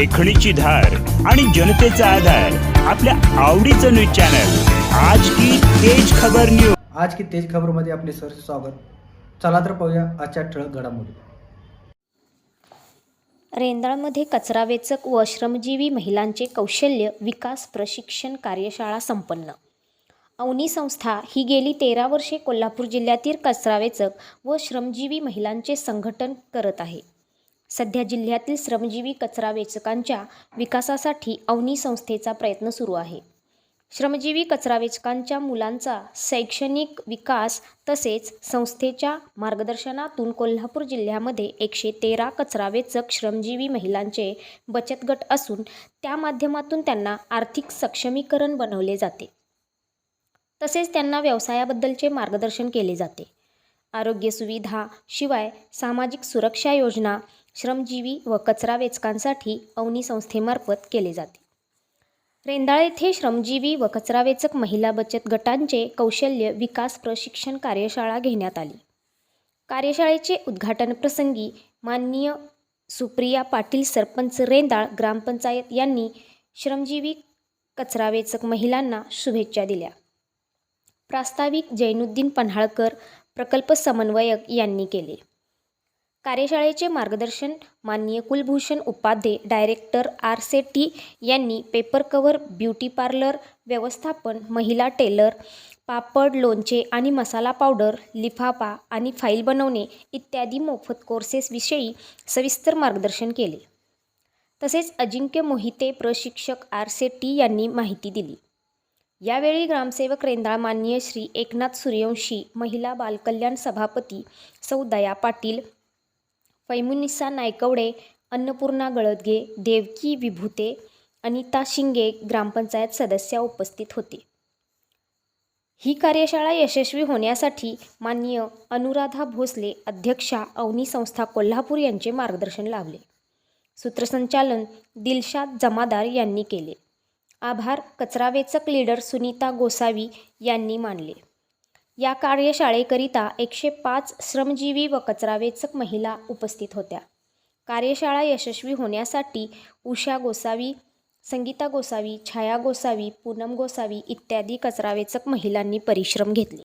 लेखणीची धार आणि जनतेचा आधार आपल्या आवडीचं न्यूज चॅनल. आज की तेज खबर न्यूज आज की तेज खबरमध्ये आपले सर स्वागत. चला तर पाहूया आजच्या ठळक घडामोडी. रेंदाळमध्ये कचरा वेचक व श्रमजीवी महिलांचे कौशल्य विकास प्रशिक्षण कार्यशाळा संपन्न. अवनी संस्था ही गेली तेरा वर्षे कोल्हापूर जिल्ह्यातील कचरा वेचक व श्रमजीवी महिलांचे संघटन करत आहे. सध्या जिल्ह्यातील श्रमजीवी कचरा वेचकांच्या विकासासाठी अवनी संस्थेचा प्रयत्न सुरू आहे. श्रमजीवी कचरावेचकांच्या मुलांचा शैक्षणिक विकास तसेच संस्थेच्या मार्गदर्शनातून कोल्हापूर जिल्ह्यामध्ये एकशे तेरा कचरा वेचक श्रमजीवी महिलांचे बचत गट असून त्या माध्यमातून त्यांना आर्थिक सक्षमीकरण बनवले जाते. तसेच त्यांना व्यवसायाबद्दलचे मार्गदर्शन केले जाते. आरोग्य सुविधा शिवाय सामाजिक सुरक्षा योजना श्रमजीवी व कचरावेचकांसाठी अवनी संस्थेमार्फत केले जाते. रेंदाळ येथे श्रमजीवी व कचरावेचक महिला बचत गटांचे कौशल्य विकास प्रशिक्षण कार्यशाळा घेण्यात आली. कार्यशाळेचे उद्घाटन प्रसंगी माननीय सुप्रिया पाटील सरपंच रेंदाळ ग्रामपंचायत यांनी श्रमजीवी कचरावेचक महिलांना शुभेच्छा दिल्या. प्रास्ताविक जैनुद्दीन पन्हाळकर प्रकल्प समन्वयक यांनी केले. कार्यशाळेचे मार्गदर्शन माननीय Kulbhushan Upadhye director RSETI यांनी पेपर कवर ब्युटी पार्लर व्यवस्थापन महिला टेलर पापड लोणचे आणि मसाला पावडर लिफाफा आणि फाईल बनवणे इत्यादी मोफत कोर्सेसविषयी सविस्तर मार्गदर्शन केले. तसेच अजिंक्य मोहिते प्रशिक्षक आर से टी यांनी माहिती दिली. यावेळी ग्रामसेवक रेंदाळ माननीय श्री एकनाथ सूर्यवंशी महिला बालकल्याण सभापती सौदया पाटील फैमुनिसा नायकवडे अन्नपूर्णा गळदगे देवकी विभूते अनिता शिंगे ग्रामपंचायत सदस्या उपस्थित होते. ही कार्यशाळा यशस्वी होण्यासाठी माननीय अनुराधा भोसले अध्यक्षा अवनी संस्था कोल्हापूर यांचे मार्गदर्शन लाभले. सूत्रसंचालन दिलशाद जमादार यांनी केले. आभार कचरावेचक लीडर सुनीता गोसावी यांनी मानले. या कार्यशाळेकरिता एकशे पाच श्रमजीवी व कचरावेचक महिला उपस्थित होत्या. कार्यशाळा यशस्वी होण्यासाठी उषा गोसावी संगीता गोसावी छाया गोसावी पूनम गोसावी इत्यादी कचरावेचक महिलांनी परिश्रम घेतले.